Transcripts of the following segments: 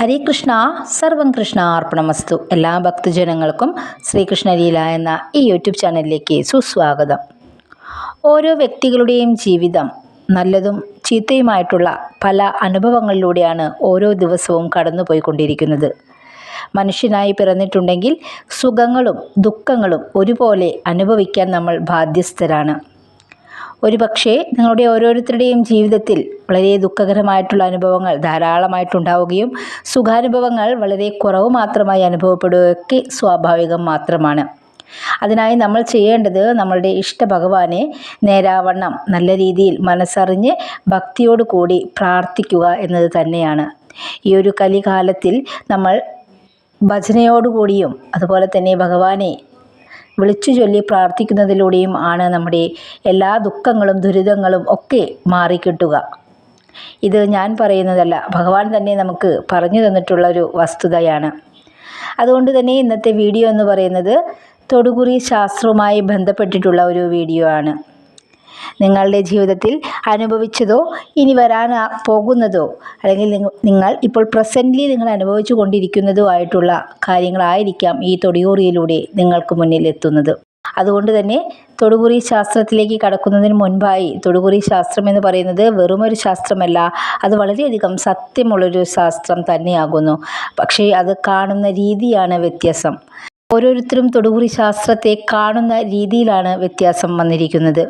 ഹരേ കൃഷ്ണ സർവം കൃഷ്ണ അർപ്പണമസ്തു. എല്ലാ ഭക്തജനങ്ങൾക്കും ശ്രീകൃഷ്ണലീല എന്ന ഈ യൂട്യൂബ് ചാനലിലേക്ക് സുസ്വാഗതം. ഓരോ വ്യക്തികളുടെയും ജീവിതം നല്ലതും ചീത്തയുമായിട്ടുള്ള പല അനുഭവങ്ങളിലൂടെയാണ് ഓരോ ദിവസവും കടന്നുപോയിക്കൊണ്ടിരിക്കുന്നത്. മനുഷ്യനായി പിറന്നിട്ടുണ്ടെങ്കിൽ സുഖങ്ങളും ദുഃഖങ്ങളും ഒരുപോലെ അനുഭവിക്കാൻ നമ്മൾ ബാധ്യസ്ഥരാണ്. ഒരുപക്ഷേ നിങ്ങളുടെ ഓരോരുത്തരുടെയും ജീവിതത്തിൽ വളരെ ദുഃഖകരമായിട്ടുള്ള അനുഭവങ്ങൾ ധാരാളമായിട്ടുണ്ടാവുകയും സുഖാനുഭവങ്ങൾ വളരെ കുറവ് മാത്രമായി അനുഭവപ്പെടുകയൊക്കെ സ്വാഭാവികം മാത്രമാണ്. അതിനായി നമ്മൾ ചെയ്യേണ്ടത് നമ്മളുടെ ഇഷ്ട ഭഗവാനെ നേരാവണ്ണം നല്ല രീതിയിൽ മനസ്സറിഞ്ഞ് ഭക്തിയോടുകൂടി പ്രാർത്ഥിക്കുക എന്നത് തന്നെയാണ്. ഈ ഒരു കലികാലത്തിൽ നമ്മൾ ഭജനയോടുകൂടിയും അതുപോലെ തന്നെ ഭഗവാനെ വിളിച്ചു ചൊല്ലി പ്രാർത്ഥിക്കുന്നതിലൂടെയും ആണ് നമ്മുടെ എല്ലാ ദുഃഖങ്ങളും ദുരിതങ്ങളും ഒക്കെ മാറിക്കിട്ടുക. ഇത് ഞാൻ പറയുന്നതല്ല. ഭഗവാൻ തന്നെ നമുക്ക് പറഞ്ഞു തന്നിട്ടുള്ള ഒരു വസ്തുതയാണ്. അതുകൊണ്ട് തന്നെ ഇന്നത്തെ വീഡിയോ എന്ന് പറയുന്നത് തൊടുകുറി ശാസ്ത്രവുമായി ബന്ധപ്പെട്ടിട്ടുള്ള ഒരു വീഡിയോ ആണ്. നിങ്ങളുടെ ജീവിതത്തിൽ അനുഭവിച്ചതോ ഇനി വരാൻ പോകുന്നതോ അല്ലെങ്കിൽ നിങ്ങൾ ഇപ്പോൾ പ്രസന്റ്ലി നിങ്ങൾ അനുഭവിച്ചു കൊണ്ടിരിക്കുന്നതോ ആയിട്ടുള്ള കാര്യങ്ങളായിരിക്കാം ഈ തൊടിയൂറിയിലൂടെ നിങ്ങൾക്ക് മുന്നിൽ എത്തുന്നത്. അതുകൊണ്ട് തന്നെ തൊടുകുറി ശാസ്ത്രത്തിലേക്ക് കടക്കുന്നതിന് മുൻപായി തൊടുകുറി ശാസ്ത്രം എന്ന് പറയുന്നത് വെറുമൊരു ശാസ്ത്രമല്ല അത് വളരെയധികം സത്യമുള്ളൊരു ശാസ്ത്രം തന്നെയാകുന്നു. പക്ഷേ അത് കാണുന്ന രീതിയാണ് വ്യത്യാസം. ഓരോരുത്തരും തൊടുപുറി ശാസ്ത്രത്തെ കാണുന്ന രീതിയിലാണ് വ്യത്യാസം വന്നിരിക്കുന്നത്.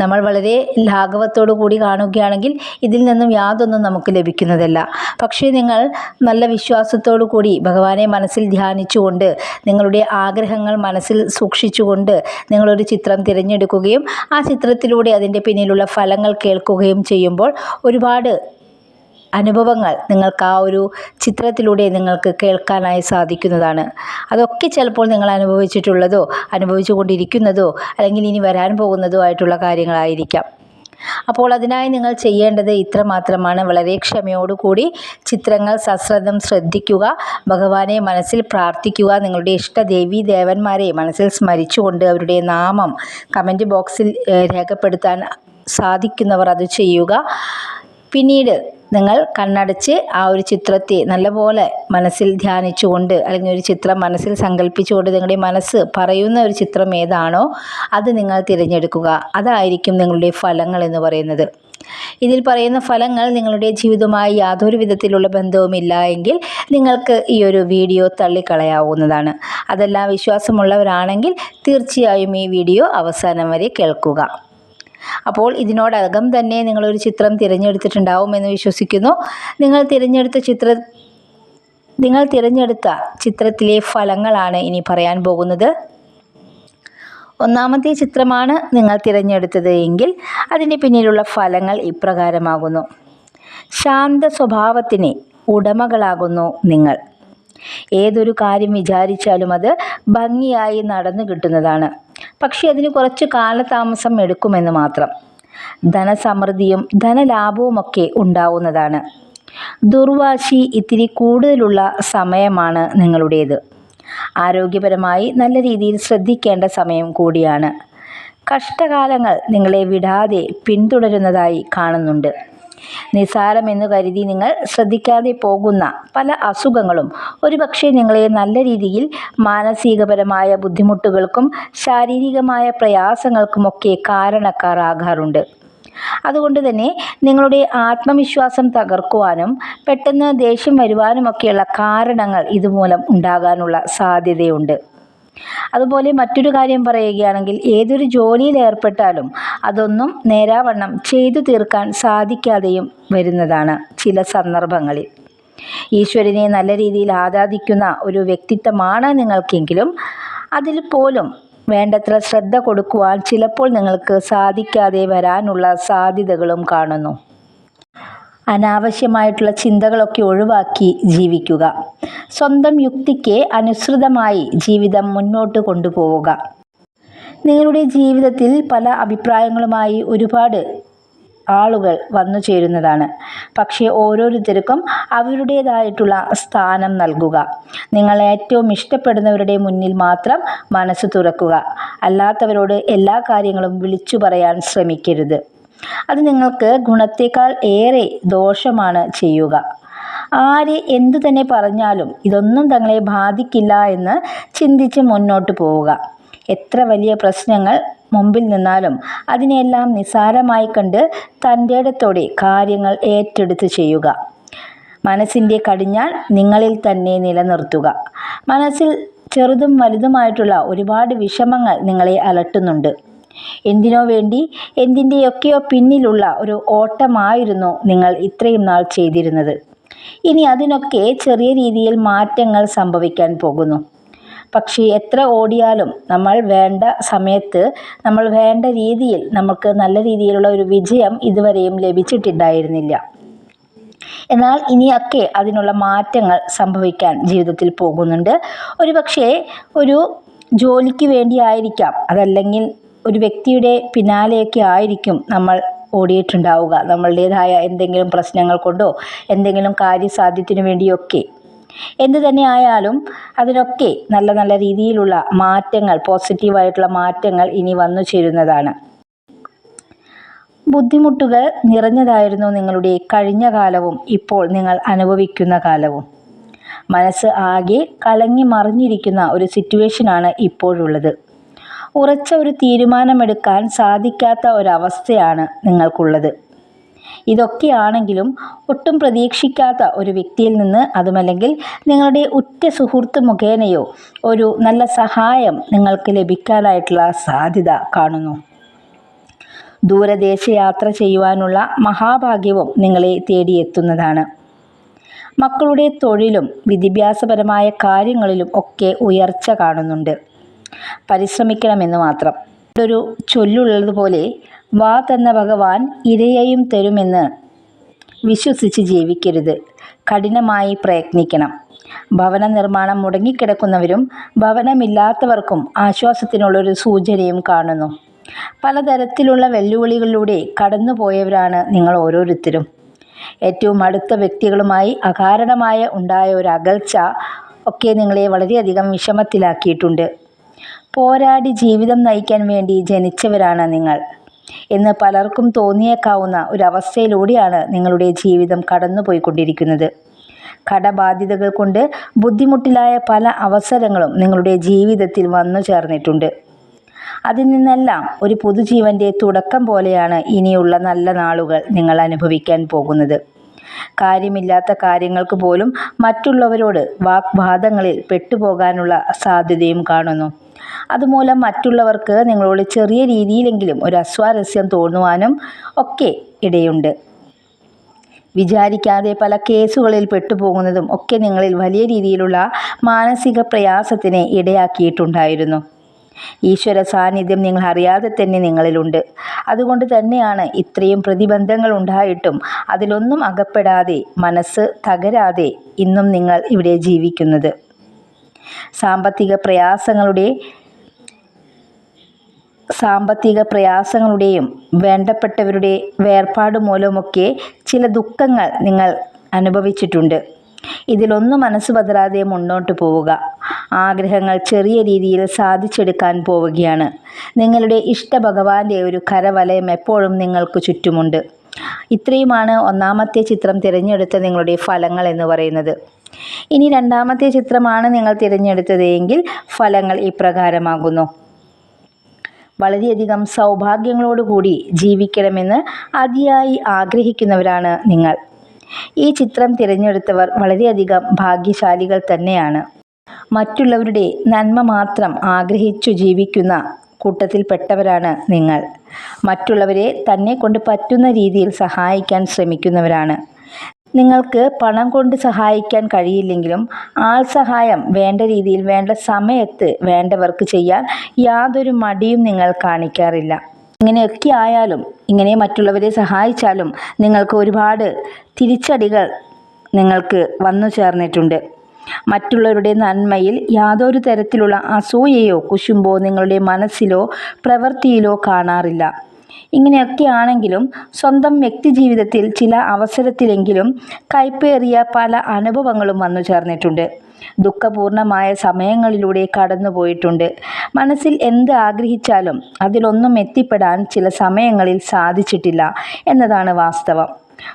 നമ്മൾ വളരെ ലാഘവത്തോടു കൂടി കാണുകയാണെങ്കിൽ ഇതിൽ നിന്നും യാതൊന്നും നമുക്ക് ലഭിക്കുന്നതല്ല. പക്ഷേ നിങ്ങൾ നല്ല വിശ്വാസത്തോടു കൂടി ഭഗവാനെ മനസ്സിൽ ധ്യാനിച്ചുകൊണ്ട് നിങ്ങളുടെ ആഗ്രഹങ്ങൾ മനസ്സിൽ സൂക്ഷിച്ചുകൊണ്ട് നിങ്ങളൊരു ചിത്രം തിരഞ്ഞെടുക്കുകയും ആ ചിത്രത്തിലൂടെ അതിന്റെ പിന്നിലുള്ള ഫലങ്ങൾ കേൾക്കുകയും ചെയ്യുമ്പോൾ ഒരുപാട് അനുഭവങ്ങൾ നിങ്ങൾക്ക് ആ ഒരു ചിത്രത്തിലൂടെ നിങ്ങൾക്ക് കേൾക്കാനായി സാധിക്കുന്നതാണ്. അതൊക്കെ ചിലപ്പോൾ നിങ്ങൾ അനുഭവിച്ചിട്ടുള്ളതോ അനുഭവിച്ചു കൊണ്ടിരിക്കുന്നതോ അല്ലെങ്കിൽ ഇനി വരാൻ പോകുന്നതോ ആയിട്ടുള്ള കാര്യങ്ങളായിരിക്കാം. അപ്പോൾ അതിനായി നിങ്ങൾ ചെയ്യേണ്ടത് ഇത്ര മാത്രമാണ് വളരെ ക്ഷമയോടുകൂടി ചിത്രങ്ങൾ സശ്രദ്ധം ശ്രദ്ധിക്കുക ഭഗവാനെ മനസ്സിൽ പ്രാർത്ഥിക്കുക നിങ്ങളുടെ ഇഷ്ട ദേവീ ദേവന്മാരെ മനസ്സിൽ സ്മരിച്ചുകൊണ്ട് അവരുടെ നാമം കമന്റ് ബോക്സിൽ രേഖപ്പെടുത്താൻ സാധിക്കുന്നവർ അത് ചെയ്യുക. പിന്നീട് നിങ്ങൾ കണ്ണടച്ച് ആ ഒരു ചിത്രത്തെ നല്ലപോലെ മനസ്സിൽ ധ്യാനിച്ചുകൊണ്ട് അല്ലെങ്കിൽ ഒരു ചിത്രം മനസ്സിൽ സങ്കല്പിച്ചുകൊണ്ട് നിങ്ങളുടെ മനസ്സ് പറയുന്ന ഒരു ചിത്രം ഏതാണോ അത് നിങ്ങൾ തിരഞ്ഞെടുക്കുക. അതായിരിക്കും നിങ്ങളുടെ ഫലങ്ങൾ എന്ന് പറയുന്നത്. ഇതിൽ പറയുന്ന ഫലങ്ങൾ നിങ്ങളുടെ ജീവിതവുമായി യാതൊരു വിധത്തിലുള്ള ബന്ധവുമില്ല എങ്കിൽ നിങ്ങൾക്ക് ഈ ഒരു വീഡിയോ തള്ളിക്കളയാവുന്നതാണ്. അതെല്ലാം വിശ്വാസമുള്ളവരാണെങ്കിൽ തീർച്ചയായും ഈ വീഡിയോ അവസാനം വരെ കേൾക്കുക. അപ്പോൾ ഇതിനോടകം തന്നെ നിങ്ങളൊരു ചിത്രം തിരഞ്ഞെടുത്തിട്ടുണ്ടാവുമെന്ന് വിശ്വസിക്കുന്നു. നിങ്ങൾ തിരഞ്ഞെടുത്ത ചിത്ര നിങ്ങൾ തിരഞ്ഞെടുത്ത ചിത്രത്തിലെ ഫലങ്ങളാണ് ഇനി പറയാൻ പോകുന്നത്. ഒന്നാമത്തെ ചിത്രമാണ് നിങ്ങൾ തിരഞ്ഞെടുത്തത് എങ്കിൽ അതിന്റെ പിന്നിലുള്ള ഫലങ്ങൾ ഇപ്രകാരമാകുന്നു. ശാന്ത സ്വഭാവത്തിന് ഉടമകളാകുന്നു നിങ്ങൾ. ഏതൊരു കാര്യം വിചാരിച്ചാലും അത് ഭംഗിയായി നടന്നു കിട്ടുന്നതാണ്. പക്ഷേ അതിന് കുറച്ച് കാലതാമസം എടുക്കുമെന്ന് മാത്രം. ധനസമൃദ്ധിയും ധനലാഭവുമൊക്കെ ഉണ്ടാവുന്നതാണ്. ദുർവാശി ഇത്തിരി കൂടുതലുള്ള സമയമാണ് നിങ്ങളുടേത്. ആരോഗ്യപരമായി നല്ല രീതിയിൽ ശ്രദ്ധിക്കേണ്ട സമയം കൂടിയാണ്. കഷ്ടകാലങ്ങൾ നിങ്ങളെ വിടാതെ പിന്തുടരുന്നതായി കാണുന്നുണ്ട്. നിസാരമെന്ന് കരുതി നിങ്ങൾ ശ്രദ്ധിക്കാതെ പോകുന്ന പല അസുഖങ്ങളും ഒരുപക്ഷെ നിങ്ങളെ നല്ല രീതിയിൽ മാനസികപരമായ ബുദ്ധിമുട്ടുകൾക്കും ശാരീരികമായ പ്രയാസങ്ങൾക്കുമൊക്കെ കാരണക്കാരാകാറുണ്ട്. അതുകൊണ്ട് തന്നെ നിങ്ങളുടെ ആത്മവിശ്വാസം തകർക്കുവാനും പെട്ടെന്ന് ദേഷ്യം വരുവാനുമൊക്കെയുള്ള കാരണങ്ങൾ ഇതുമൂലം ഉണ്ടാകാനുള്ള സാധ്യതയുണ്ട്. അതുപോലെ മറ്റൊരു കാര്യം പറയുകയാണെങ്കിൽ ഏതൊരു ജോലിയിൽ ഏർപ്പെട്ടാലും അതൊന്നും നേരാവണ്ണം ചെയ്തു തീർക്കാൻ സാധിക്കാതെയും വരുന്നതാണ് ചില സന്ദർഭങ്ങളിൽ. ഈശ്വരനെ നല്ല രീതിയിൽ ആരാധിക്കുന്ന ഒരു വ്യക്തിത്വമാണ് നിങ്ങൾക്കെങ്കിലും അതിൽ പോലും വേണ്ടത്ര ശ്രദ്ധ കൊടുക്കുവാൻ ചിലപ്പോൾ നിങ്ങൾക്ക് സാധിക്കാതെ വരാനുള്ള സാധ്യതകളും കാണുന്നു. അനാവശ്യമായിട്ടുള്ള ചിന്തകളൊക്കെ ഒഴിവാക്കി ജീവിക്കുക. സ്വന്തം യുക്തിക്ക് അനുസൃതമായി ജീവിതം മുന്നോട്ട് കൊണ്ടുപോവുക. നിങ്ങളുടെ ജീവിതത്തിൽ പല അഭിപ്രായങ്ങളുമായി ഒരുപാട് ആളുകൾ വന്നു ചേരുന്നതാണ്. പക്ഷേ ഓരോരുത്തർക്കും അവരുടേതായിട്ടുള്ള സ്ഥാനം നൽകുക. നിങ്ങൾ ഏറ്റവും ഇഷ്ടപ്പെടുന്നവരുടെ മുന്നിൽ മാത്രം മനസ്സ് തുറക്കുക. അല്ലാത്തവരോട് എല്ലാ കാര്യങ്ങളും വിളിച്ചു പറയാൻ ശ്രമിക്കരുത്. അത് നിങ്ങൾക്ക് ഗുണത്തേക്കാൾ ഏറെ ദോഷമാണ് ചെയ്യുക. ആര് എന്തു തന്നെ പറഞ്ഞാലും ഇതൊന്നും തങ്ങളെ ബാധിക്കില്ല എന്ന് ചിന്തിച്ച് മുന്നോട്ട് പോവുക. എത്ര വലിയ പ്രശ്നങ്ങൾ മുമ്പിൽ നിന്നാലും അതിനെല്ലാം നിസ്സാരമായി കണ്ട് തന്റെ ഇടത്തോടെ കാര്യങ്ങൾ ഏറ്റെടുത്ത് ചെയ്യുക. മനസ്സിന്റെ കടിഞ്ഞാൽ നിങ്ങളിൽ തന്നെ നിലനിർത്തുക. മനസ്സിൽ ചെറുതും വലുതുമായിട്ടുള്ള ഒരുപാട് വിഷമങ്ങൾ നിങ്ങളെ അലട്ടുന്നുണ്ട്. എന്തിനോ വേണ്ടി എന്തിന്റെയൊക്കെയോ പിന്നിലുള്ള ഒരു ഓട്ടമായിരുന്നു നിങ്ങൾ ഇത്രയും നാൾ ചെയ്തിരുന്നത്. ഇനി അതിനൊക്കെ ചെറിയ രീതിയിൽ മാറ്റങ്ങൾ സംഭവിക്കാൻ പോകുന്നു. പക്ഷേ എത്ര ഓടിയാലും നമ്മൾ വേണ്ട സമയത്ത് നമ്മൾ വേണ്ട രീതിയിൽ നമുക്ക് നല്ല രീതിയിലുള്ള ഒരു വിജയം ഇതുവരെയും ലഭിച്ചിട്ടുണ്ടായിരുന്നില്ല. എന്നാൽ ഇനിയൊക്കെ അതിനുള്ള മാറ്റങ്ങൾ സംഭവിക്കാൻ ജീവിതത്തിൽ പോകുന്നുണ്ട്. ഒരു പക്ഷേ ഒരു ജോലിക്ക് വേണ്ടിയായിരിക്കാം. അതല്ലെങ്കിൽ ഒരു വ്യക്തിയുടെ പിന്നാലെയൊക്കെ ആയിരിക്കും നമ്മൾ ഓടിയിട്ടുണ്ടാവുക. നമ്മളുടേതായ എന്തെങ്കിലും പ്രശ്നങ്ങൾ കൊണ്ടോ എന്തെങ്കിലും കാര്യസാധ്യത്തിനു വേണ്ടിയൊക്കെ. എന്തു തന്നെ ആയാലും അതിനൊക്കെ നല്ല നല്ല രീതിയിലുള്ള മാറ്റങ്ങൾ പോസിറ്റീവായിട്ടുള്ള മാറ്റങ്ങൾ ഇനി വന്നു ചേരുന്നതാണ്. ബുദ്ധിമുട്ടുകൾ നിറഞ്ഞതായിരുന്നു നിങ്ങളുടെ കഴിഞ്ഞ കാലവും ഇപ്പോൾ നിങ്ങൾ അനുഭവിക്കുന്ന കാലവും. മനസ്സ് ആകെ കലങ്ങി മറിഞ്ഞിരിക്കുന്ന ഒരു സിറ്റുവേഷനാണ് ഇപ്പോഴുള്ളത്. ഉറച്ച ഒരു തീരുമാനമെടുക്കാൻ സാധിക്കാത്ത ഒരവസ്ഥയാണ് നിങ്ങൾക്കുള്ളത്. ഇതൊക്കെയാണെങ്കിലും ഒട്ടും പ്രതീക്ഷിക്കാത്ത ഒരു വ്യക്തിയിൽ നിന്ന് അതുമല്ലെങ്കിൽ നിങ്ങളുടെ ഉറ്റ സുഹൃത്ത് മുഖേനയോ ഒരു നല്ല സഹായം നിങ്ങൾക്ക് ലഭിക്കാനായിട്ടുള്ള സാധ്യത കാണുന്നു. ദൂരദേശ യാത്ര ചെയ്യുവാനുള്ള മഹാഭാഗ്യവും നിങ്ങളെ തേടിയെത്തുന്നതാണ്. മക്കളുടെ തൊഴിലും വിദ്യാഭ്യാസപരമായ കാര്യങ്ങളിലും ഒക്കെ ഉയർച്ച കാണുന്നുണ്ട്. പരിശ്രമിക്കണമെന്ന് മാത്രം. ഒരു ചൊല്ലുള്ളതുപോലെ വാ തന്ന ഭഗവാൻ ഇരയെയും തരുമെന്ന് വിശ്വസിച്ച് ജീവിക്കരുത്. കഠിനമായി പ്രയത്നിക്കണം. ഭവന നിർമ്മാണം മുടങ്ങിക്കിടക്കുന്നവരും ഭവനമില്ലാത്തവർക്കും ആശ്വാസത്തിനുള്ളൊരു സൂചനയും കാണുന്നു. പലതരത്തിലുള്ള വെല്ലുവിളികളിലൂടെ കടന്നുപോയവരാണ് നിങ്ങൾ ഓരോരുത്തരും. ഏറ്റവും അടുത്ത വ്യക്തികളുമായി അകാരണമായ ഉണ്ടായ ഒരു അകൽച്ച ഒക്കെ നിങ്ങളെ വളരെയധികം വിഷമത്തിലാക്കിയിട്ടുണ്ട്. പോരാടി ജീവിതം നയിക്കാൻ വേണ്ടി ജനിച്ചവരാണ് നിങ്ങൾ. എന്ന് പലർക്കും തോന്നിയേക്കാവുന്ന ഒരവസ്ഥയിലൂടെയാണ് നിങ്ങളുടെ ജീവിതം കടന്നുപോയിക്കൊണ്ടിരിക്കുന്നത്. കടബാധ്യതകൾ കൊണ്ട് ബുദ്ധിമുട്ടിലായ പല അവസരങ്ങളും നിങ്ങളുടെ ജീവിതത്തിൽ വന്നു ചേർന്നിട്ടുണ്ട്. അതിൽ നിന്നെല്ലാം ഒരു പുതുജീവന്റെ തുടക്കം പോലെയാണ് ഇനിയുള്ള നല്ല നാളുകൾ നിങ്ങൾ അനുഭവിക്കാൻ പോകുന്നത്. കാര്യമില്ലാത്ത കാര്യങ്ങൾക്ക് പോലും മറ്റുള്ളവരോട് വാഗ്വാദങ്ങളിൽ പെട്ടുപോകാനുള്ള സാധ്യതയും കാണുന്നു. അതുമൂലം മറ്റുള്ളവർക്ക് നിങ്ങളോട് ചെറിയ രീതിയിലെങ്കിലും ഒരു അസ്വാരസ്യം തോന്നുവാനും ഒക്കെ ഇടയുണ്ട്. വിചാരിക്കാതെ പല കേസുകളിൽ പെട്ടുപോകുന്നതും ഒക്കെ നിങ്ങളിൽ വലിയ രീതിയിലുള്ള മാനസിക പ്രയാസത്തിന് ഇടയാക്കിയിട്ടുണ്ടായിരുന്നു. ഈശ്വര സാന്നിധ്യം നിങ്ങൾ അറിയാതെ തന്നെ നിങ്ങളിലുണ്ട്. അതുകൊണ്ട് തന്നെയാണ് ഇത്രയും പ്രതിബന്ധങ്ങൾ ഉണ്ടായിട്ടും അതിലൊന്നും അകപ്പെടാതെ മനസ്സ് തകരാതെ ഇന്നും നിങ്ങൾ ഇവിടെ ജീവിക്കുന്നത്. സാമ്പത്തിക പ്രയാസങ്ങളുടെ സാമ്പത്തിക പ്രയാസങ്ങളുടെയും വേണ്ടപ്പെട്ടവരുടെ വേർപാട് മൂലമൊക്കെ ചില ദുഃഖങ്ങൾ നിങ്ങൾ അനുഭവിച്ചിട്ടുണ്ട്. ഇതിലൊന്നും മനസ്സ് പതരാതെ മുന്നോട്ട് പോവുക. ആഗ്രഹങ്ങൾ ചെറിയ രീതിയിൽ സാധിച്ചെടുക്കാൻ പോവുകയാണ്. നിങ്ങളുടെ ഇഷ്ട ഭഗവാന്റെ ഒരു കരവലയം എപ്പോഴും നിങ്ങൾക്ക് ചുറ്റുമുണ്ട്. ഇത്രയുമാണ് ഒന്നാമത്തെ ചിത്രം തിരഞ്ഞെടുത്ത നിങ്ങളുടെ ഫലങ്ങൾ എന്ന് പറയുന്നത്. ഇനി രണ്ടാമത്തെ ചിത്രമാണ് നിങ്ങൾ തിരഞ്ഞെടുത്തത് എങ്കിൽ ഫലങ്ങൾ ഇപ്രകാരമാകുന്നു. വളരെയധികം സൗഭാഗ്യങ്ങളോടുകൂടി ജീവിക്കണമെന്ന് അതിയായി ആഗ്രഹിക്കുന്നവരാണ് നിങ്ങൾ. ഈ ചിത്രം തിരഞ്ഞെടുത്തവർ വളരെയധികം ഭാഗ്യശാലികൾ തന്നെയാണ്. മറ്റുള്ളവരുടെ നന്മ മാത്രം ആഗ്രഹിച്ചു ജീവിക്കുന്ന കൂട്ടത്തിൽപ്പെട്ടവരാണ് നിങ്ങൾ. മറ്റുള്ളവരെ തന്നെ കൊണ്ട് പറ്റുന്ന രീതിയിൽ സഹായിക്കാൻ ശ്രമിക്കുന്നവരാണ്. നിങ്ങൾക്ക് പണം കൊണ്ട് സഹായിക്കാൻ കഴിയില്ലെങ്കിലും ആൾ സഹായം വേണ്ട രീതിയിൽ വേണ്ട സമയത്ത് വേണ്ടവർക്ക് ചെയ്യാൻ യാതൊരു മടിയും നിങ്ങൾ കാണിക്കാറില്ല. ഇങ്ങനെയൊക്കെ ആയാലും ഇങ്ങനെ മറ്റുള്ളവരെ സഹായിച്ചാലും നിങ്ങൾക്ക് ഒരുപാട് തിരിച്ചടികൾ നിങ്ങൾക്ക് വന്നു ചേർന്നിട്ടുണ്ട്. മറ്റുള്ളവരുടെ നന്മയിൽ യാതൊരു തരത്തിലുള്ള അസൂയയോ കുശുമ്പോ നിങ്ങളുടെ മനസ്സിലോ പ്രവൃത്തിയിലോ കാണാറില്ല. ഇങ്ങനെയൊക്കെ ആണെങ്കിലും സ്വന്തം വ്യക്തിജീവിതത്തിൽ ചില അവസരത്തിലെങ്കിലും കൈപ്പേറിയ പല അനുഭവങ്ങളും വന്നു ചേർന്നിട്ടുണ്ട്. ദുഃഖപൂർണമായ സമയങ്ങളിലൂടെ കടന്നുപോയിട്ടുണ്ട്. മനസ്സിൽ എന്ത് ആഗ്രഹിച്ചാലും അതിലൊന്നും എത്തിപ്പെടാൻ ചില സമയങ്ങളിൽ സാധിച്ചിട്ടില്ല എന്നതാണ് വാസ്തവം.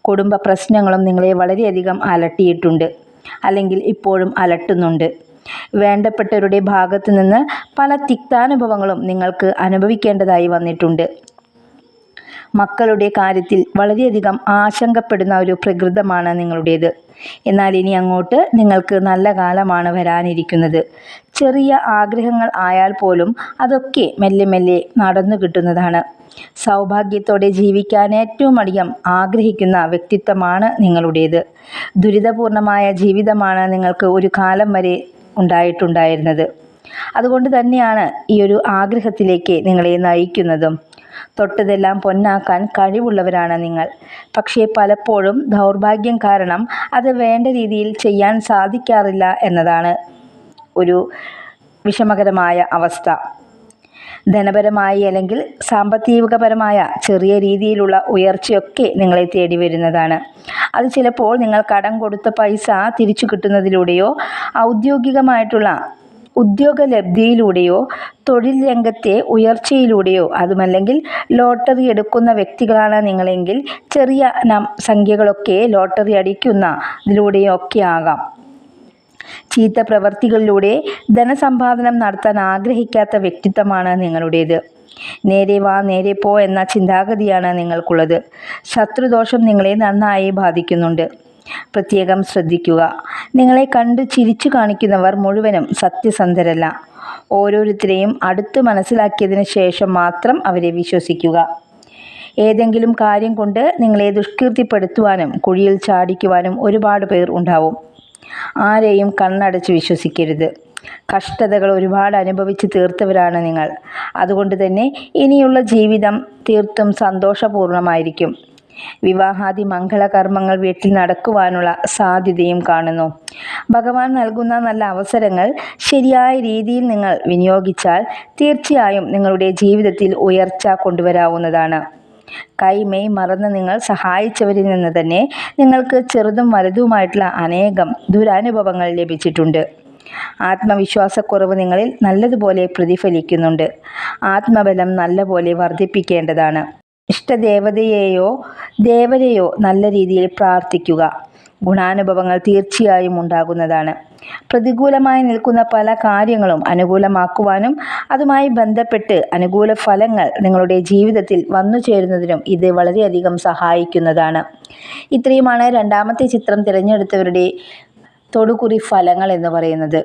കുടുംബ പ്രശ്നങ്ങളും നിങ്ങളെ വളരെയധികം അലട്ടിയിട്ടുണ്ട്. അല്ലെങ്കിൽ ഇപ്പോഴും അലട്ടുന്നുണ്ട്. വേണ്ടപ്പെട്ടവരുടെ ഭാഗത്തു നിന്ന് പല തിക്താനുഭവങ്ങളും നിങ്ങൾക്ക് അനുഭവിക്കേണ്ടതായി വന്നിട്ടുണ്ട്. മക്കളുടെ കാര്യത്തിൽ വളരെയധികം ആശങ്കപ്പെടുന്ന ഒരു പ്രകൃതമാണ് നിങ്ങളുടേത്. എന്നാൽ ഇനി അങ്ങോട്ട് നിങ്ങൾക്ക് നല്ല കാലമാണ് വരാനിരിക്കുന്നത്. ചെറിയ ആഗ്രഹങ്ങൾ ആയാൽ പോലും അതൊക്കെ മെല്ലെ മെല്ലെ നടന്നു കിട്ടുന്നതാണ്. സൗഭാഗ്യത്തോടെ ജീവിക്കാൻ ഏറ്റവും അധികം ആഗ്രഹിക്കുന്ന വ്യക്തിത്വമാണ് നിങ്ങളുടേത്. ദുരിതപൂർണമായ ജീവിതമാണ് നിങ്ങൾക്ക് ഒരു കാലം വരെ ഉണ്ടായിട്ടുണ്ടായിരുന്നത്. അതുകൊണ്ട് തന്നെയാണ് ഈ ഒരു ആഗ്രഹത്തിലേക്ക് നിങ്ങളെ നയിക്കുന്നതും. തൊട്ടതെല്ലാം പൊന്നാക്കാൻ കഴിവുള്ളവരാണ് നിങ്ങൾ. പക്ഷേ പലപ്പോഴും ദൗർഭാഗ്യം കാരണം അത് വേണ്ട രീതിയിൽ ചെയ്യാൻ സാധിക്കാറില്ല എന്നതാണ് ഒരു വിഷമകരമായ അവസ്ഥ. ധനപരമായി അല്ലെങ്കിൽ സാമ്പത്തികപരമായ ചെറിയ രീതിയിലുള്ള ഉയർച്ചയൊക്കെ നിങ്ങളെ തേടി വരുന്നതാണ്. അത് ചിലപ്പോൾ നിങ്ങൾ കടം കൊടുത്ത പൈസ തിരിച്ചു കിട്ടുന്നതിലൂടെയോ ഔദ്യോഗികമായിട്ടുള്ള ഉദ്യോഗലബ്ധിയിലൂടെയോ തൊഴിൽ രംഗത്തെ ഉയർച്ചയിലൂടെയോ അതുമല്ലെങ്കിൽ ലോട്ടറി എടുക്കുന്ന വ്യക്തികളാണ് നിങ്ങളെങ്കിൽ ചെറിയ സംഖ്യകളൊക്കെ ലോട്ടറി അടിക്കുന്ന ഇതിലൂടെയോ ഒക്കെ ആകാം. ചീത്ത പ്രവർത്തികളിലൂടെ ധനസമ്പാദനം നടത്താൻ ആഗ്രഹിക്കാത്ത വ്യക്തിത്വമാണ് നിങ്ങളുടേത്. നേരെ വാ നേരെ പോ എന്ന ചിന്താഗതിയാണ് നിങ്ങൾക്കുള്ളത്. ശത്രുദോഷം നിങ്ങളെ നന്നായി ബാധിക്കുന്നുണ്ട്. പ്രത്യേകം ശ്രദ്ധിക്കുക. നിങ്ങളെ കണ്ട് ചിരിച്ചു കാണിക്കുന്നവർ മുഴുവനും സത്യസന്ധരല്ല. ഓരോരുത്തരെയും അടുത്ത് മനസ്സിലാക്കിയതിന് ശേഷം മാത്രം അവരെ വിശ്വസിക്കുക. ഏതെങ്കിലും കാര്യം കൊണ്ട് നിങ്ങളെ ദുഷ്കീർത്തിപ്പെടുത്തുവാനും കുഴിയിൽ ചാടിക്കുവാനും ഒരുപാട് പേർ ഉണ്ടാവും. ആരെയും കണ്ണടച്ച് വിശ്വസിക്കരുത്. കഷ്ടതകൾ ഒരുപാട് അനുഭവിച്ച് തീർത്തവരാണ് നിങ്ങൾ. അതുകൊണ്ട് തന്നെ ഇനിയുള്ള ജീവിതം തീർത്തും സന്തോഷപൂർണമായിരിക്കും വിവാഹാദി മംഗളകർമ്മങ്ങൾ വീട്ടിൽ നടക്കുവാനുള്ള സാധ്യതയും കാണുന്നു. ഭഗവാൻ നൽകുന്ന നല്ല അവസരങ്ങൾ ശരിയായ രീതിയിൽ നിങ്ങൾ വിനിയോഗിച്ചാൽ തീർച്ചയായും നിങ്ങളുടെ ജീവിതത്തിൽ ഉയർച്ച കൊണ്ടുവരാവുന്നതാണ്. കൈമെയ് മറന്ന് നിങ്ങൾ സഹായിച്ചവരിൽ നിന്ന് തന്നെ നിങ്ങൾക്ക് ചെറുതും വലുതുമായിട്ടുള്ള അനേകം ദുരനുഭവങ്ങൾ ലഭിച്ചിട്ടുണ്ട്. ആത്മവിശ്വാസക്കുറവ് നിങ്ങളിൽ നല്ലതുപോലെ പ്രതിഫലിക്കുന്നുണ്ട്. ആത്മബലം നല്ലപോലെ വർദ്ധിപ്പിക്കേണ്ടതാണ്. ഇഷ്ടദേവതയെയോ ദേവരെയോ നല്ല രീതിയിൽ പ്രാർത്ഥിക്കുക. ഗുണാനുഭവങ്ങൾ തീർച്ചയായും ഉണ്ടാകുന്നതാണ്. പ്രതികൂലമായി നിൽക്കുന്ന പല കാര്യങ്ങളും അനുകൂലമാക്കുവാനും അതുമായി ബന്ധപ്പെട്ട് അനുകൂല ഫലങ്ങൾ നിങ്ങളുടെ ജീവിതത്തിൽ വന്നു ചേരുന്നതിനും ഇത് വളരെയധികം സഹായിക്കുന്നതാണ്. ഇത്രയുമാണ് രണ്ടാമത്തെ ചിത്രം തിരഞ്ഞെടുത്തവരുടെ തൊടുകുറി ഫലങ്ങൾ എന്ന് പറയുന്നത്.